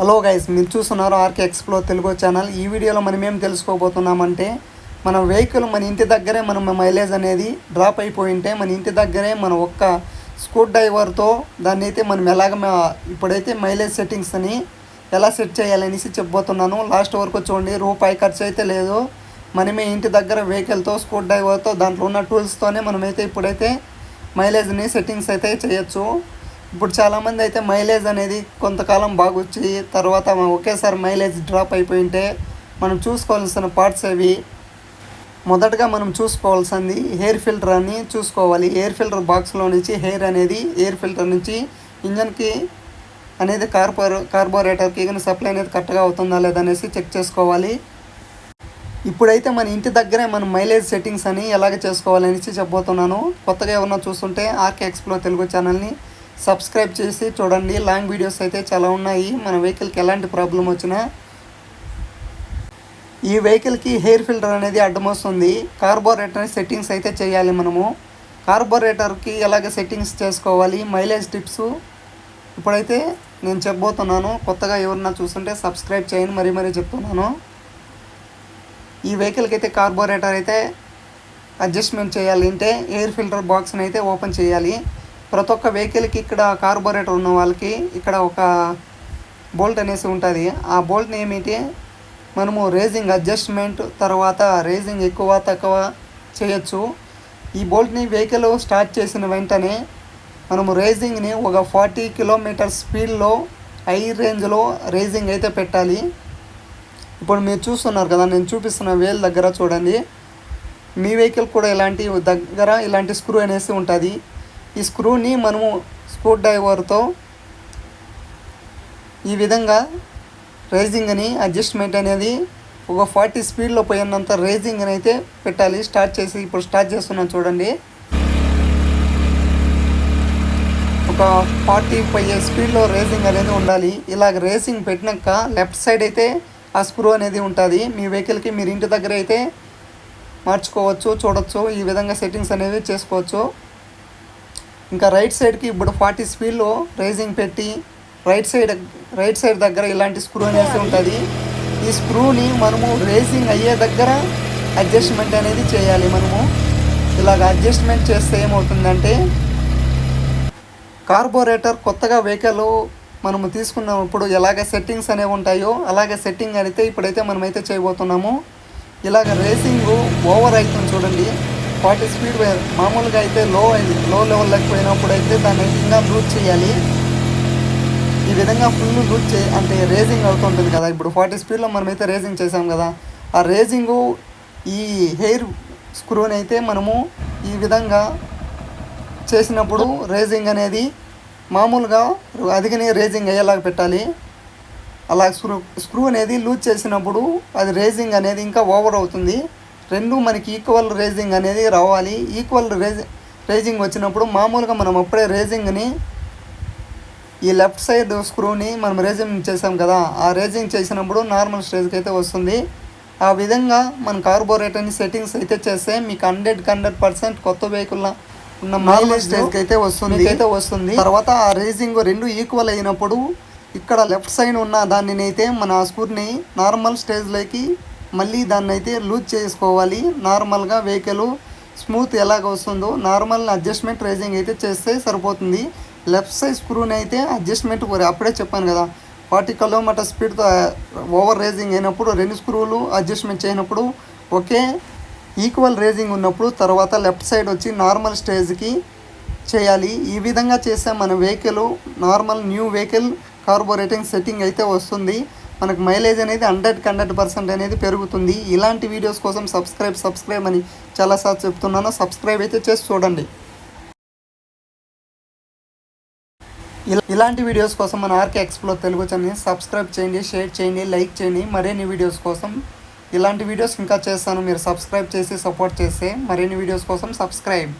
Hello guys మీరు చూస్తున్నారు RK ఎక్స్ప్లో Telugu channel. ఈ వీడియోలో మనం ఏం తెలుసుకోబోతున్నామంటే మన వెహికల్ మన ఇంటి దగ్గరే మనం మైలేజ్ అనేది డ్రాప్ అయిపోయింటే మన ఇంటి దగ్గరే మన ఒక్క స్క్రూ డ్రైవర్తో దాన్ని అయితే మనం ఎలాగ ఇప్పుడైతే మైలేజ్ సెట్టింగ్స్ అని ఎలా సెట్ చేయాలనేసి చెప్పబోతున్నాను. లాస్ట్ వరకు చూడండి రూపాయి ఖర్చు అయితే లేదు. మనమే ఇంటి దగ్గర వెహికల్తో స్కూట్ డ్రైవర్తో దాంట్లో ఉన్న టూల్స్తోనే మనమైతే ఇప్పుడైతే మైలేజ్ని సెట్టింగ్స్ అయితే చేయొచ్చు. ఇప్పుడు చాలామంది అయితే మైలేజ్ అనేది కొంతకాలం బాగొచ్చి తర్వాత ఒకేసారి మైలేజ్ డ్రాప్ అయిపోయింటే మనం చూసుకోవాల్సిన పార్ట్స్ అవి మొదటగా మనం చూసుకోవాల్సింది హెయిర్ ఫిల్టర్ అని చూసుకోవాలి. ఎయిర్ ఫిల్టర్ బాక్స్లో నుంచి హెయిర్ అనేది ఎయిర్ ఫిల్టర్ నుంచి ఇంజన్కి అనేది కార్పొరే కార్బోరేటర్కి కానీ సప్లై అనేది కరెక్ట్గా అవుతుందా లేదా అనేసి చెక్ చేసుకోవాలి. ఇప్పుడైతే మన ఇంటి దగ్గరే మనం మైలేజ్ సెట్టింగ్స్ అని ఎలాగ చేసుకోవాలనేసి చెప్పబోతున్నాను. కొత్తగా ఎవరన్నా చూస్తుంటే ఆర్కే ఎక్స్ప్లో తెలుగు ఛానల్ని సబ్స్క్రైబ్ చేసి చూడండి. లాంగ్ వీడియోస్ అయితే చాలా ఉన్నాయి. మన వెహికల్కి ఎలాంటి ప్రాబ్లం వచ్చినా ఈ వెహికల్కి హెయిర్ ఫిల్టర్ అనేది అడ్డమొస్తుంది కార్బోరేటర్ సెట్టింగ్స్ అయితే చేయాలి మనము. కార్బోరేటర్కి ఎలాగ సెట్టింగ్స్ చేసుకోవాలి? మైలేజ్ టిప్స్ ఇప్పుడైతే నేను చెప్పబోతున్నాను. కొత్తగా ఎవరన్నా చూస్తుంటే సబ్స్క్రైబ్ చేయండి. మరీ మరీ చెప్తున్నాను. ఈ వెహికల్కి అయితే కార్బోరేటర్ అయితే అడ్జస్ట్మెంట్ చేయాలి అంటే ఎయిర్ ఫిల్టర్ బాక్స్ని అయితే ఓపెన్ చేయాలి. ప్రతి ఒక్క వెహికల్కి ఇక్కడ కార్బోరేటర్ ఉన్న వాళ్ళకి ఇక్కడ ఒక బోల్ట్ అనేసి ఉంటుంది. ఆ బోల్ట్ని ఏమిటి? మనము రేజింగ్ అడ్జస్ట్మెంట్ తర్వాత రేజింగ్ ఎక్కువ తక్కువ చేయొచ్చు. ఈ బోల్ట్ని వెహికల్ స్టార్ట్ చేసిన వెంటనే మనము రేజింగ్ని ఒక ఫార్టీ కిలోమీటర్ స్పీడ్లో హై రేంజ్లో రేజింగ్ అయితే పెట్టాలి. ఇప్పుడు మీరు చూస్తున్నారు కదా నేను చూపిస్తున్న వేల్ దగ్గర చూడండి. మీ వెహికల్ కూడా ఇలాంటి దగ్గర ఇలాంటి స్క్రూ అనేసి ఉంటుంది. ఈ స్క్రూని మనము స్క్రూ డ్రైవర్తో ఈ విధంగా రైజింగ్ అని అడ్జస్ట్మెంట్ అనేది ఒక ఫార్టీ స్పీడ్లో పోయినంత రైజింగ్ అని అయితే పెట్టాలి. స్టార్ట్ చేసి ఇప్పుడు స్టార్ట్ చేస్తున్నాను చూడండి. ఒక ఫార్టీ ఫైవ్ స్పీడ్లో రేసింగ్ అనేది ఉండాలి. ఇలాగ రేసింగ్ పెట్టినాక లెఫ్ట్ సైడ్ అయితే ఆ స్క్రూ అనేది ఉంటుంది. మీ వెహికల్కి మీరు ఇంటి దగ్గర అయితే మార్చుకోవచ్చు చూడొచ్చు. ఈ విధంగా సెట్టింగ్స్ అనేవి చేసుకోవచ్చు. ఇంకా రైట్ సైడ్కి ఇప్పుడు ఫార్టీ స్పీడ్లో రేసింగ్ పెట్టి రైట్ సైడ్ రైట్ సైడ్ దగ్గర ఇలాంటి స్క్రూ అనేసి ఉంటుంది. ఈ స్క్రూని మనము రేసింగ్ అయ్యే దగ్గర అడ్జస్ట్మెంట్ అనేది చేయాలి మనము. ఇలాగ అడ్జస్ట్మెంట్ చేస్తే ఏమవుతుందంటే కార్బోరేటర్ కొత్తగా వెహికల్ మనము తీసుకున్నప్పుడు ఎలాగ సెట్టింగ్స్ అనేవి ఉంటాయో అలాగే సెట్టింగ్ అయితే ఇప్పుడైతే మనమైతే చేయబోతున్నాము. ఇలాగ రేసింగ్ ఓవర్ అవుతుంది చూడండి. ఫార్టీ స్పీడ్ మామూలుగా అయితే లో అయింది. లో లెవెల్లోకి పోయినప్పుడు అయితే దాన్ని ఇంకా లూజ్ చేయాలి. ఈ విధంగా ఫుల్ లూజ్ చే అంటే రేసింగ్ అవుతుంటుంది కదా. ఇప్పుడు ఫార్టీ స్పీడ్లో మనమైతే రేసింగ్ చేసాం కదా. ఆ రేసింగు ఈ హెయిర్ స్క్రూని అయితే మనము ఈ విధంగా చేసినప్పుడు రేజింగ్ అనేది మామూలుగా అదిగని రేజింగ్ అయ్యేలాగా పెట్టాలి. అలా స్క్రూ స్క్రూ అనేది లూజ్ చేసినప్పుడు అది రేజింగ్ అనేది ఇంకా ఓవర్ అవుతుంది. రెండు మనకి ఈక్వల్ రేజింగ్ అనేది రావాలి. ఈక్వల్ రేజ్ రేజింగ్ వచ్చినప్పుడు మామూలుగా మనం అప్పుడే రేజింగ్ని ఈ లెఫ్ట్ సైడ్ స్క్రూని మనం రేజింగ్ చేసాం కదా. ఆ రేజింగ్ చేసినప్పుడు నార్మల్ స్టేజ్కి అయితే వస్తుంది. ఆ విధంగా మన కార్బోరేటర్ని సెట్టింగ్స్ అయితే చేస్తే మీకు హండ్రెడ్ హండ్రెడ్ పర్సెంట్ కొత్త వెహికల్ ఉన్న మైలేజ్ స్టేజ్కి అయితే వస్తుంది. అయితే వస్తుంది. తర్వాత ఆ రేజింగ్ రెండు ఈక్వల్ అయినప్పుడు ఇక్కడ లెఫ్ట్ సైడ్ ఉన్న దానిని అయితే మన స్కూర్ని నార్మల్ స్టేజ్లోకి మళ్ళీ దాన్ని అయితే లూజ్ చేసుకోవాలి. నార్మల్గా వెహికల్ స్మూత్ ఎలాగ వస్తుందో నార్మల్ అడ్జస్ట్మెంట్ రైజింగ్ అయితే చేస్తే సరిపోతుంది. లెఫ్ట్ సైడ్ స్క్రూని అయితే అడ్జస్ట్మెంట్ అప్పుడే చెప్పాను కదా ఫార్టీ కిలోమీటర్ స్పీడ్తో ఓవర్ రేజింగ్ అయినప్పుడు రెండు స్క్రూలు అడ్జస్ట్మెంట్ చేయనప్పుడు ఒకే ఈక్వల్ రేజింగ్ ఉన్నప్పుడు తర్వాత లెఫ్ట్ సైడ్ వచ్చి నార్మల్ స్టేజ్కి చేయాలి. ఈ విధంగా చేస్తే మన vehicle normal new vehicle carburetting setting అయితే వస్తుంది. మనకు మైలేజ్ అనేది హండ్రెడ్కి హండ్రెడ్ పర్సెంట్ అనేది పెరుగుతుంది. ఇలాంటి వీడియోస్ కోసం సబ్స్క్రైబ్ సబ్స్క్రైబ్ అని చాలాసార్లు చెప్తున్నాను. సబ్స్క్రైబ్ అయితే చేసి చూడండి. ఇలా- ఇలాంటి వీడియోస్ కోసం మన ఆర్కే ఎక్స్ప్లో తెలుగు ఛానల్ని సబ్స్క్రైబ్ చేయండి షేర్ చేయండి లైక్ చేయండి. మరిన్ని వీడియోస్ కోసం ఇలాంటి వీడియోస్ ఇంకా చేస్తాను. మీరు సబ్స్క్రైబ్ చేసి సపోర్ట్ చేస్తే మరిన్ని వీడియోస్ కోసం సబ్స్క్రైబ్.